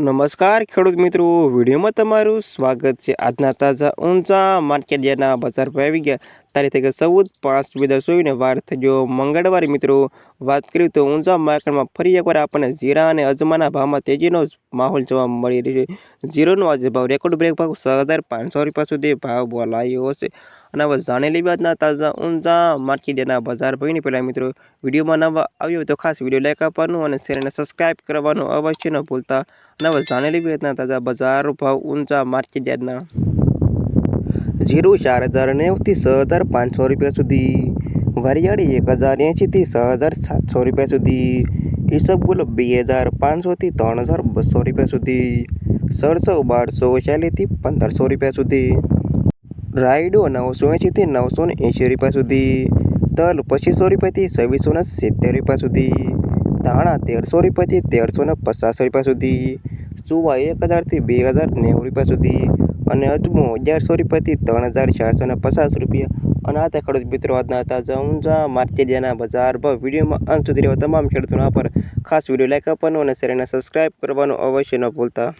નમસ્કાર ખેડૂત મિત્રો, વિડીયોમાં તમારું સ્વાગત છે. આજના તાજા ઊંચા માર્કેટ જેના બજાર પર આવી ગયા. તારીખ થઈ ગઈ ચૌદ પાંચ બે હજાર વાર થઈ ગયો મંગળવારે મિત્રો. વાત કરીએ તો ઊંચા માર્કેટમાં ફરી એકવાર આપણને જીરા અને અજમાના ભાવમાં તેજીનો જ માહોલ જોવા મળી રહ્યો છે. જીરોનો આજે ભાવ રેકોર્ડ બ્રેક ભાવ છ હજાર પાંચસો રૂપિયા સુધી ભાવ બોલાયો હશે અને હવે જાણેલી બાદના તાજા ઊંઝા માર્કેટ યાર્ડના બજાર ભાવની પહેલાં મિત્રો, વિડીયોમાં નવા આવ્યો તો ખાસ વીડિયો લાઈક આપવાનું અને ચેનલને સબસ્ક્રાઈબ કરવાનું અવશ્ય ન ભૂલતા. અને હવે જાણેલી બાદના તાજા બજાર ભાવ ઊંઝા માર્કેટ યાર્ડના જીરું ચાર હજાર નેવથી છ હજાર પાંચસો રૂપિયા સુધી, વરિયાળી એક હજાર એંશીથી છ હજાર સાતસો રૂપિયા સુધી, ઈસબગુલ બે હજાર પાંચસોથી ત્રણ હજાર બસો રૂપિયા સુધી, સરસો બારસો ચાલીસથી પંદરસો રૂપિયા સુધી. રાયડો નવસો એંશીથી નવસો ને એંશી રૂપિયા સુધી, તલ પચીસો રૂપિયાથી છવ્વીસો ને સિત્તેર રૂપિયા સુધી, ધાણા તેરસો રૂપિયાથી તેરસો ને પચાસ રૂપિયા સુધી, સુવા એક હજારથી બે હજાર નેવું રૂપિયા સુધી અને અજમો અગિયારસો રૂપિયાથી ત્રણ હજાર ચારસો ને પચાસ રૂપિયા. અને આ તે ખેડૂત મિત્રો આજના તાજા ઊંઝા માર્કેટિયાના બજાર ભાવ વિડીયોમાં અંત સુધી રહેવા તમામ ખેડૂતોના પર ખાસ વીડિયો લાઇક આપવાનું અને ચેનલને સબસ્ક્રાઈબ કરવાનું અવશ્ય ન ભૂલતા.